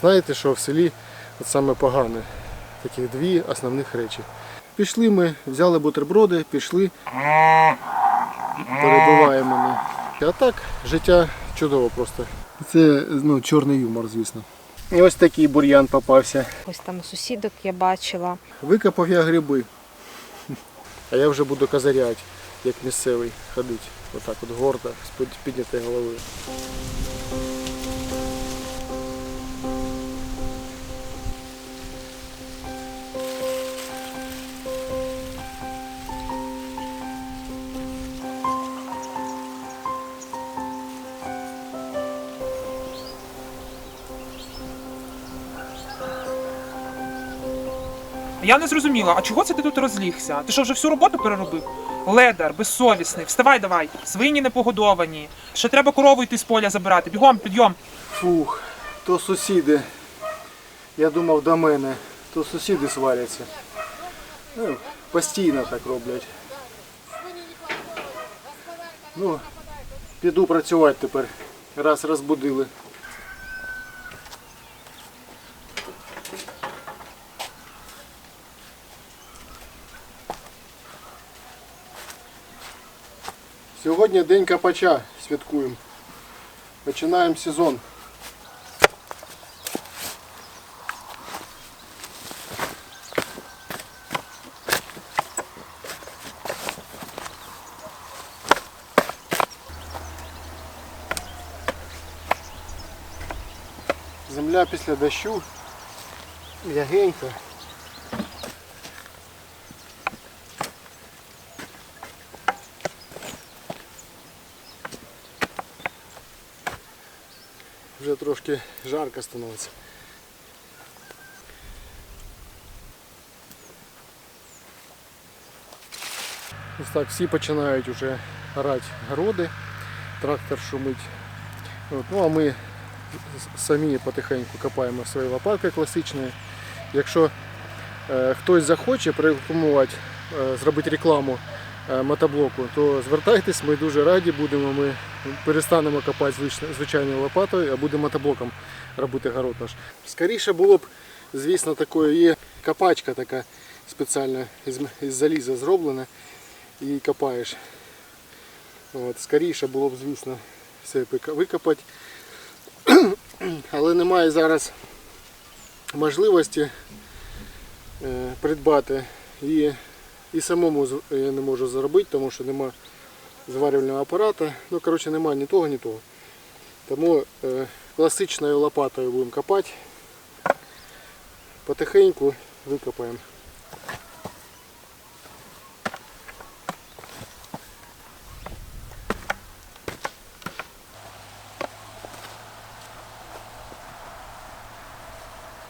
Знаєте, що в селі от саме погане. Таких дві основних речі. Пішли ми, взяли бутерброди, пішли, перебиваємо ми. А так, життя чудово просто. Це ну, чорний юмор, звісно. І ось такий бур'ян попався. Ось там сусідок я бачила. Викопав я гриби. А я вже буду козарять, як місцевий ходить. Отак от гордо, з під- піднятою Я не зрозуміла, а чого це ти тут розлігся? Ти що вже всю роботу переробив? Ледар, безсовісний, вставай давай, свині не погодовані. Ще треба корову йти з поля забирати. Бігом, підйом. Фух, то сусіди. Я думав до мене, то сусіди сваряться. Ну, постійно так роблять. Ну, піду працювати тепер. Раз розбудили. Сьогодні день копача святкуємо. Починаємо сезон. Земля після дощу м'ягенька. Вже трошки жарко становиться. Ось так, всі починають вже орати городи, трактор шумить. От, ну а ми самі потихеньку копаємо свої лопатки класичні. Якщо е, хтось захоче прорекламувати, е, зробити рекламу е, мотоблоку, то звертайтесь, ми дуже раді будемо. Ми перестанемо копати звичайною лопатою, а будемо мотоблоком робити город наш. Скоріше було б, звісно, такою є копачка така спеціальна із, із заліза зроблена і копаєш. От, скоріше було б, звісно, все викопати. Але немає зараз можливості е, придбати і, і самому я не можу зробити, тому що нема зварювального апарата. Ну, коротше, немає ні того, ні того. Тому е, класичною лопатою будемо копати. Потихеньку викопаємо.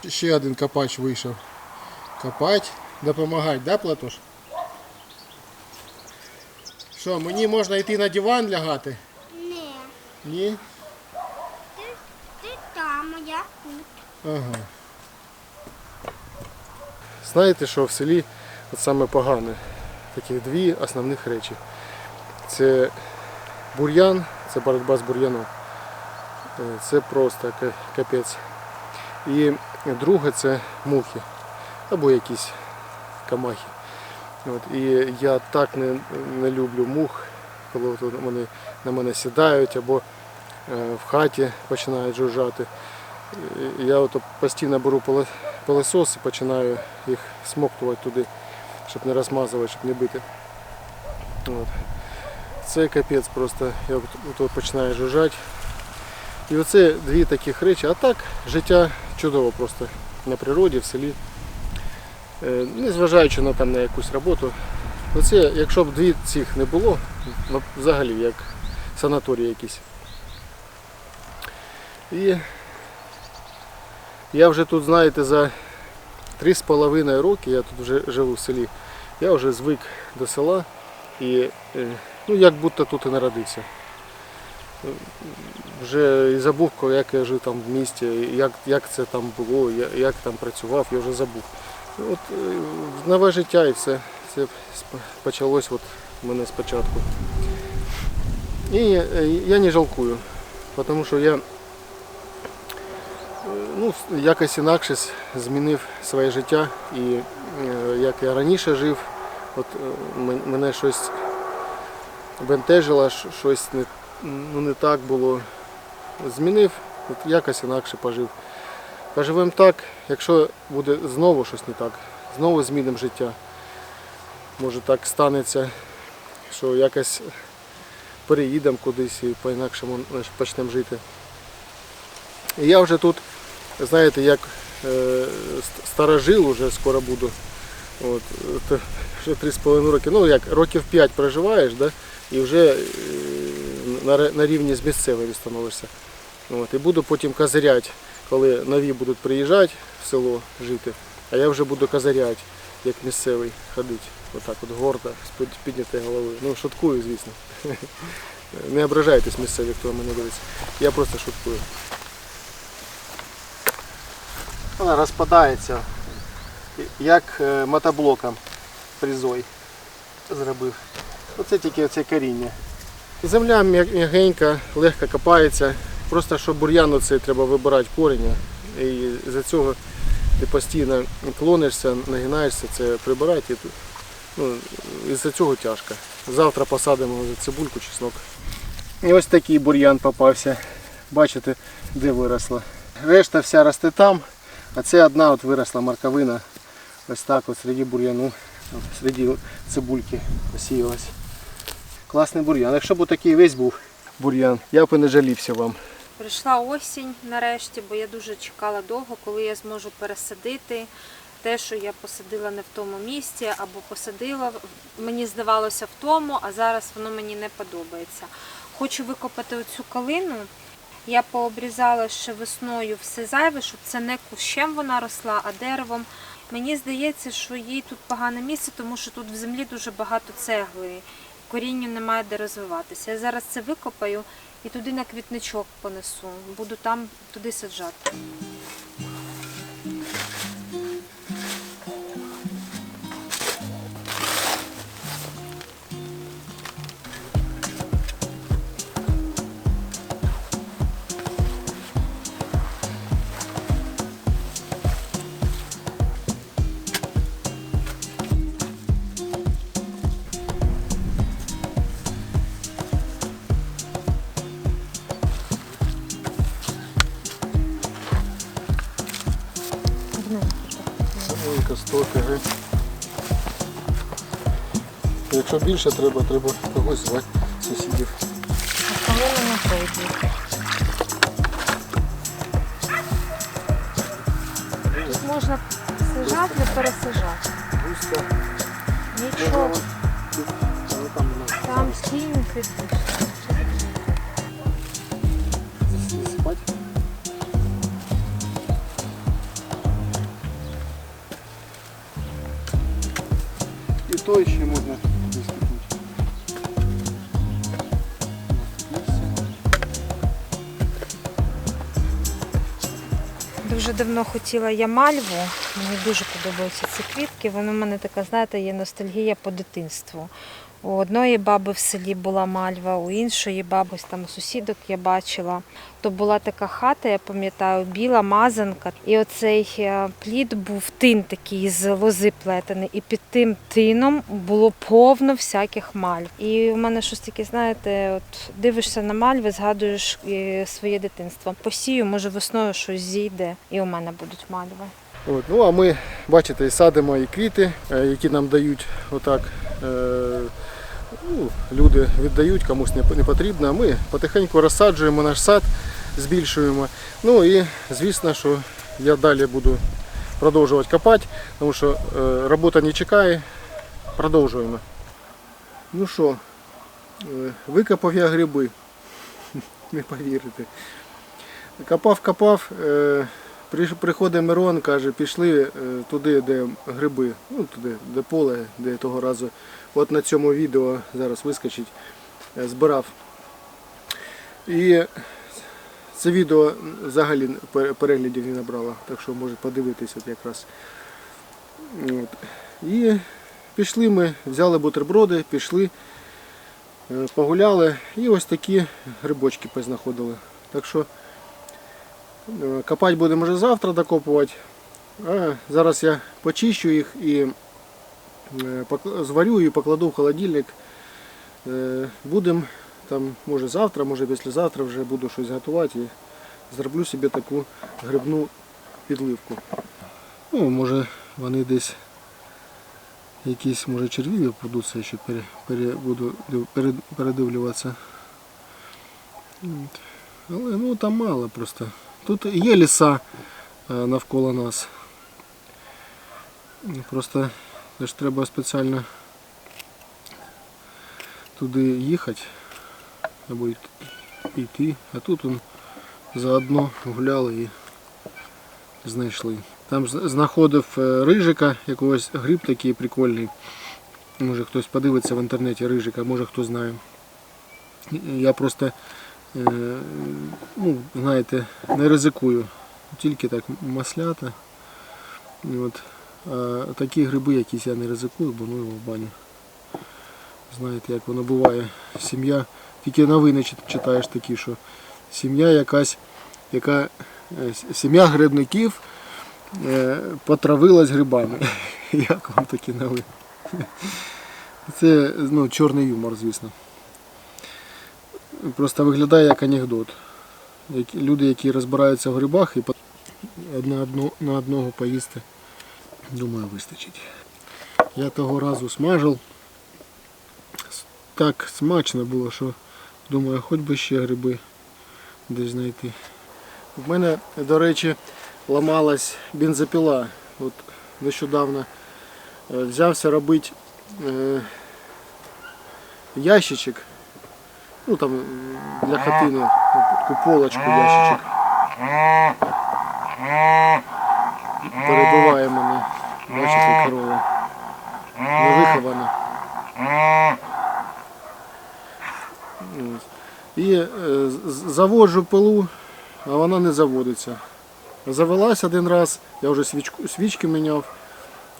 Ще один копач вийшов. Копать, допомагати, да, Платош? Що, мені можна йти на диван лягати? Ні, Ні? ти, ти там, а я тут. Ага. Знаєте, що в селі от саме погане. Таких дві основних речі. Це бур'ян, це боротьба з бур'яном. Е, Це просто капець. І друге це мухи або якісь камахи. От, і я так не, не люблю мух, коли вони на мене сідають або е, в хаті починають жужжати. Я от постійно беру пилосос і починаю їх смоктувати туди, щоб не розмазувати, щоб не бити. От. Це капець просто. Я от починаю жужжати. І оце дві таких речі. А так життя чудово просто на природі, в селі. Е, Незважаючи на, там, на якусь роботу. Оце, якщо б дві цих не було, взагалі як санаторій якийсь. І я вже тут, знаєте, за 3,5 роки, я тут вже живу в селі, я вже звик до села і е, ну, як будто тут і народився. Вже і забув, як я жив там в місті, як, як це там було, як там працював, я вже забув. От е, нове життя і все. Це почалось от мене спочатку. І е, я не жалкую, тому що я ну, якось інакше змінив своє життя. І е, як я раніше жив, от е, мене щось бентежило, щось не, ну, не так було. Змінив, от якось інакше пожив. Поживемо так, якщо буде знову щось не так, знову змінимо життя. Може так станеться, що якось переїдемо кудись і по-інакшому почнемо жити. І я вже тут, знаєте, як е, старожил уже скоро буду. От, то вже 3,5 роки. Ну як, років 5 проживаєш, да? і вже е, на, на рівні з місцевими становишся. От, і буду потім козиряти, коли нові будуть приїжджати в село жити, а я вже буду козиряти, як місцевий ходити. Отак от гордо, з піднятою головою. Ну, шуткую, звісно. Не ображайтесь місцеві, хто мене дивиться. Я просто шуткую. Вона розпадається, як е, мотоблоком фрізой зробив. Оце тільки оце коріння. Земля м'ягенька, легко копається. Просто що бур'яну це треба вибирати коріння. І за цього ти постійно клонишся, нагинаєшся, це прибирати. Ну, і за цього тяжко. Завтра посадимо цибульку, чеснок. І ось такий бур'ян попався. Бачите, де виросла. Решта вся росте там, а це одна от виросла морковина. Ось так от серед бур'яну, серед цибульки посіялась. Класний бур'ян. Якщо б такий весь був бур'ян, я б і не жалівся вам. Прийшла осінь нарешті, бо я дуже чекала довго, коли я зможу пересадити те, що я посадила не в тому місці, або посадила, мені здавалося в тому, а зараз воно мені не подобається. Хочу викопати оцю калину. Я пообрізала ще весною все зайве, щоб це не кущем вона росла, а деревом. Мені здається, що їй тут погане місце, тому що тут в землі дуже багато цегли. Корінню немає де розвиватися. Я зараз це викопаю і туди на квітничок понесу. Буду там туди саджати. 100. Якщо більше треба, треба когось звати сусідів. А калина не пройде. Тут можна сажати, не пересажати. Густо. Нічого, там вона там то ще можна виступити. Дуже давно хотіла я мальву. Мені дуже подобаються ці квітки. Воно в мене така, знаєте, є ностальгія по дитинству. У одної баби в селі була мальва, у іншої баби, там сусідок я бачила. То була така хата, я пам'ятаю, біла мазанка. І оцей е, плід був тин такий з лози плетений. І під тим тином було повно всяких мальв. І у мене щось таке, знаєте, от дивишся на мальви, згадуєш е, своє дитинство. Посію, може весною щось зійде, і у мене будуть мальви. От, ну а ми, бачите, і садимо і квіти, е, які нам дають отак. Ну, люди віддають, комусь не, потрібно. Ми потихеньку розсаджуємо наш сад, збільшуємо. Ну і звісно, що я далі буду продовжувати копати, тому що е, робота не чекає. Продовжуємо. Ну що, е, викопав я гриби. Не повірите. Копав, копав. Приш- Приходить Мирон, каже, пішли е, туди, де гриби, ну туди, де поле, де того разу. От на цьому відео зараз вискочить, е, збирав. І це відео взагалі переглядів не набрало, так що може подивитись якраз. От. І пішли ми, взяли бутерброди, пішли, е, погуляли і ось такі грибочки познаходили. Так що Копати будемо вже завтра докопувати. А зараз я почищу їх і е, зварю і покладу в холодильник. Е, Будемо там, може завтра, може післязавтра вже буду щось готувати і зроблю собі таку грибну підливку. Ну, може вони десь якісь може черві попадуться, я ще пере, пере, буду перед, передивлюватися. Але ну там мало просто. Тут є ліса е, навколо нас. Просто ж треба спеціально туди їхати або йти, а тут он заодно гуляли і знайшли. Там знаходив е, рижика, якогось гриб такий прикольний. Може хтось подивиться в інтернеті рижика, може хто знає. Я просто, ну, знаєте, не ризикую. Тільки так маслята. От. А такі гриби якісь я не ризикую, бо ну його в баню. Знаєте, як воно буває. Сім'я, тільки новини читаєш такі, що сім'я якась, яка е, сім'я грибників е, потравилась грибами. Як вам такі новини? Це ну, чорний юмор, звісно. Просто виглядає як анекдот. Люди, які розбираються в грибах і на, одну, на одного поїсти, думаю, вистачить. Я того разу смажив. Так смачно було, що думаю, хоч би ще гриби десь знайти. В мене, до речі, ламалась бензопіла. От нещодавно е, взявся робити е, ящичок. Ну там для хатини, таку полочку ящичок. Перебиває мене, бачите, корова. Не вихована. І е, заводжу пилу, а вона не заводиться. Завелась один раз, я вже свічку, свічки міняв,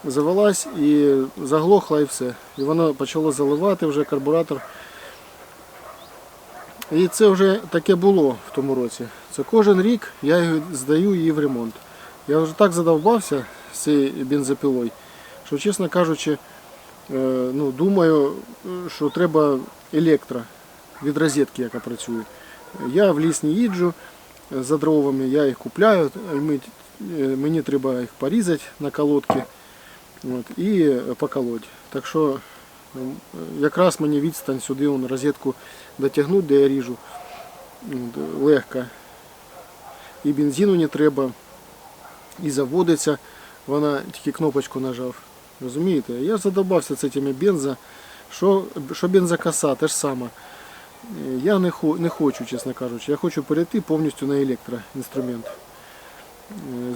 завелась і заглохла і все. І воно почало заливати вже карбуратор. І це вже таке було в тому році. Це кожен рік я її здаю її в ремонт. Я вже так задовбався з цією бензопилою, що, чесно кажучи, е, ну, думаю, що треба електро від розетки, яка працює. Я в ліс не їджу за дровами, я їх купляю, е, мені треба їх порізати на колодки от, і поколоть. Так що якраз мені відстань сюди он, розетку дотягнути, де я ріжу. Легко. І бензину не треба, і заводиться, вона тільки кнопочку нажав. Розумієте? Я задобався цими бензо. Що, що бензокоса, те ж саме. Я не, не хочу, чесно кажучи. Я хочу перейти повністю на електроінструмент.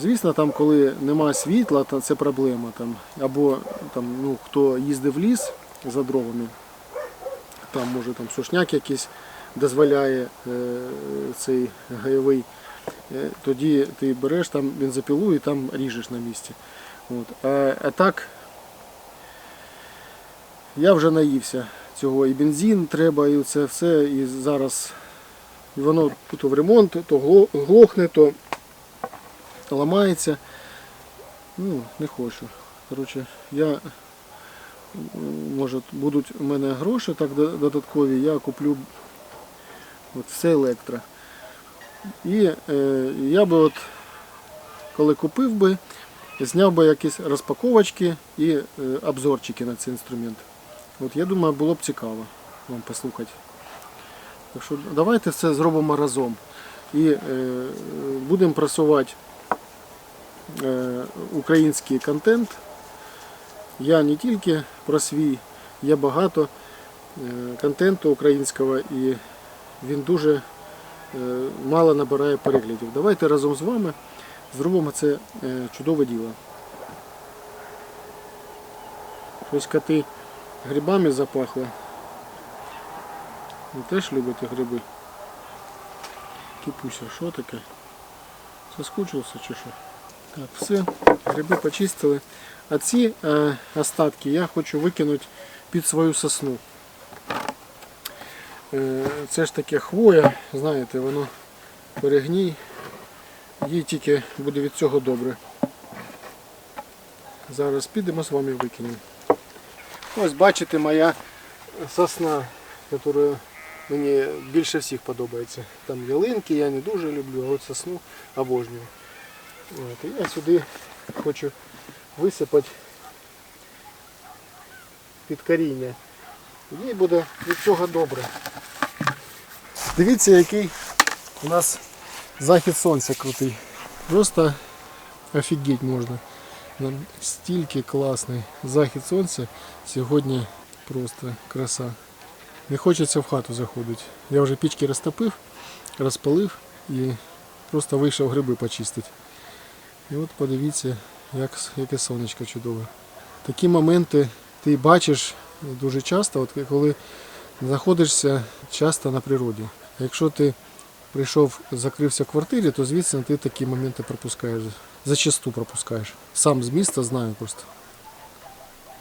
Звісно, там, коли немає світла, це проблема. Там, або там, ну, хто їздив в ліс за дровами, там може там сушняк якийсь дозволяє е, цей гайовий. Е, Тоді ти береш там бензопілу і там ріжеш на місці. От. А, а так я вже наївся цього і бензин треба, і це все. І зараз і воно то в ремонт, то глохне, то ламається. Ну, не хочу. Коротше, я може будуть у мене гроші так додаткові, я куплю от все електро. І е, я би от, коли купив би, зняв би якісь розпаковочки і е, обзорчики на цей інструмент. От я думаю, було б цікаво вам послухати. Так що давайте це зробимо разом. І е, будемо просувати е, український контент. Я не тільки про свій, є багато е, контенту українського і він дуже е, мало набирає переглядів. Давайте разом з вами зробимо це е, чудове діло. Щось коти грибами запахло. Ви теж любите гриби? Кіпуся, що таке? Соскучився чи що? Так, все, гриби почистили. А ці е, остатки я хочу викинути під свою сосну. Е, це ж таке хвоя, знаєте, воно перегній. їй тільки буде від цього добре. Зараз підемо з вами викинемо. Ось бачите моя сосна, яка мені більше всіх подобається. Там ялинки я не дуже люблю, а от сосну обожнюю. От, я сюди хочу висипати під коріння. Їй буде від цього добре. Дивіться, який у нас захід сонця крутий. Просто офігеть можна. Стільки класний захід сонця. Сьогодні просто краса. Не хочеться в хату заходити. Я вже пічки розтопив, розпалив і просто вийшов гриби почистити. І от подивіться, як, яке сонечко чудове. Такі моменти ти бачиш дуже часто, от коли знаходишся часто на природі. Якщо ти прийшов, закрився в квартирі, то звісно ти такі моменти пропускаєш. Зачасту пропускаєш. Сам з міста знаю просто.